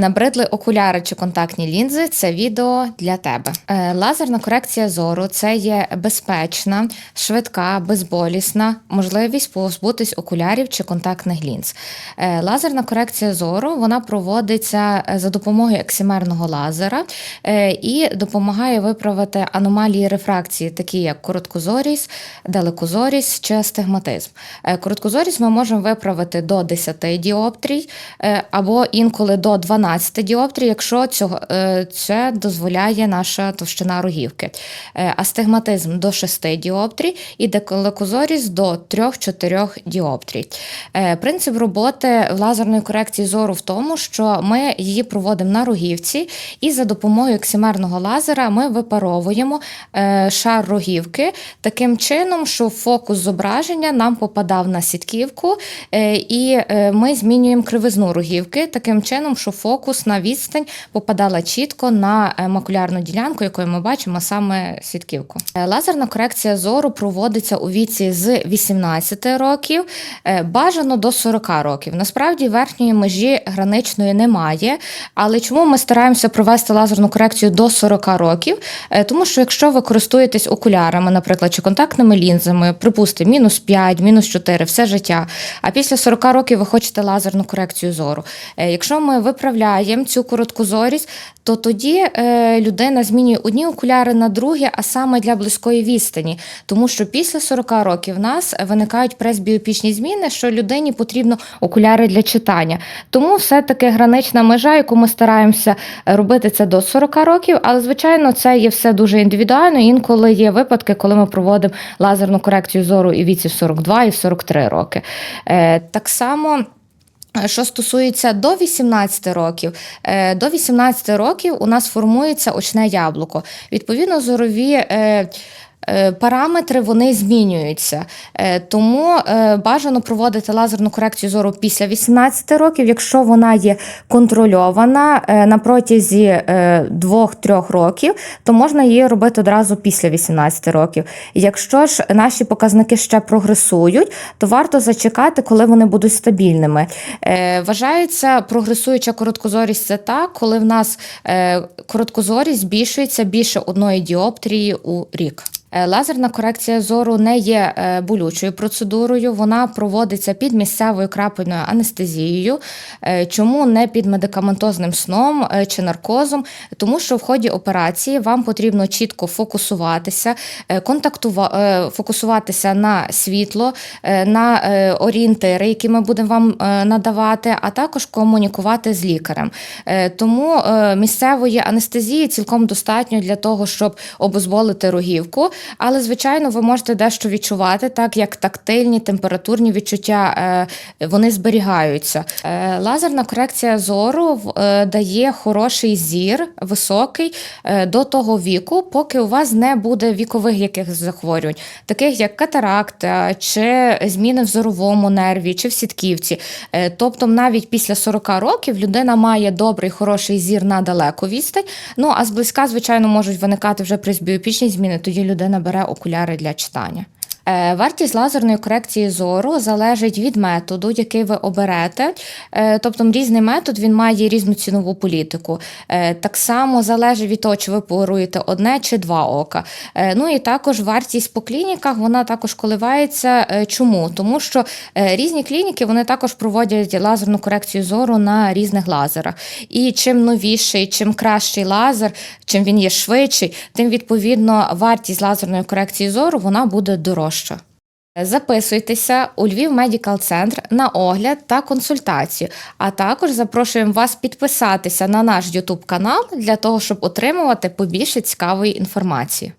Набридли окуляри чи контактні лінзи це відео для тебе. Е, Лазерна корекція зору це є безпечна, швидка, безболісна можливість позбутись окулярів чи контактних лінз. Е, Лазерна корекція зору вона проводиться е, за допомогою ексимерного лазера і допомагає виправити аномалії рефракції, такі як короткозорість, далекозорість чи астигматизм. Короткозорість ми можемо виправити до 10 діоптрій або інколи до 12 діоптрій, якщо цього, е, це дозволяє наша товщина рогівки. Е, Астигматизм до 6 діоптрій і далекозорість до 3-4 діоптрій. Е, Принцип роботи лазерної корекції зору в тому, що ми її проводимо на рогівці, і за допомогою ексимерного лазера ми випаровуємо шар рогівки таким чином, що фокус зображення нам попадав на сітківку, і ми змінюємо кривизну рогівки таким чином, що фокус на відстань попадала чітко на е, макулярну ділянку, якою ми бачимо саме сітківку. Е, Лазерна корекція зору проводиться у віці з 18 років, е, бажано до 40 років. Насправді верхньої межі граничної немає. Але чому ми стараємося провести лазерну корекцію до 40 років? Тому що якщо ви користуєтесь окулярами, наприклад, чи контактними лінзами, припустимо, мінус 5, мінус 4, все життя. А після 40 років ви хочете лазерну корекцію зору. Якщо ми виправляємо цю короткозорість, то тоді е, людина змінює одні окуляри на другі, а саме для близької відстані. Тому що після 40 років в нас виникають пресбіопічні зміни, що людині потрібно окуляри для читання. Тому все-таки гранична межа, яку ми стараємося робити це до 40 років, але звичайно це є все дуже індивідуально. Інколи є випадки, коли ми проводимо лазерну корекцію зору і віці в 42 і в 43 роки. Е, Так само. Е, Що стосується до 18 років, е, до 18 років у нас формується очне яблуко. Відповідно, зорові. Е, Параметри вони змінюються, Е, тому е, бажано проводити лазерну корекцію зору після 18 років, якщо вона є контрольована на протязі е, 2-3 років, то можна її робити одразу після 18 років. Якщо ж наші показники ще прогресують, то варто зачекати, коли вони будуть стабільними. Вважається прогресуюча короткозорість це так, коли в нас короткозорість збільшується більше одної діоптрії у рік. Е, Лазерна корекція зору не є е, болючою процедурою, вона проводиться під місцевою крапельною анестезією. Е, Чому не під медикаментозним сном чи наркозом? Тому що в ході операції вам потрібно чітко фокусуватися, контактува... фокусуватися на світло, на орієнтири, які ми будемо вам надавати, а також комунікувати з лікарем. Тому місцевої анестезії цілком достатньо для того, щоб обезболити рогівку. Але, звичайно, ви можете дещо відчувати, так як тактильні температурні відчуття е, вони зберігаються. Е, Лазерна корекція зору е, дає хороший зір, високий до того віку, поки у вас не буде вікових якихось захворювань, таких як катаракта, чи зміни в зоровому нерві, чи в сітківці. Тобто, навіть після 40 років людина має добрий, хороший зір на далеку відстань. Ну а зблизька, звичайно, можуть виникати вже пресбіопічні зміни, тоді людина бере окуляри для читання. Е, Вартість лазерної корекції зору залежить від методу, який ви оберете. Е, Тобто різний метод він має різну цінову політику. Е, Так само залежить від того, чи ви поруєте одне чи два ока. Ну і також вартість по клініках вона також коливається. Чому? Тому що різні клініки вони також проводять лазерну корекцію зору на різних лазерах. І чим новіший, чим кращий лазер, чим він є швидший, тим відповідно вартість лазерної корекції зору вона буде дорожча. Записуйтеся у Львів Медікал Центр на огляд та консультацію. А також запрошуємо вас підписатися на наш YouTube канал для того, щоб отримувати побільше цікавої інформації.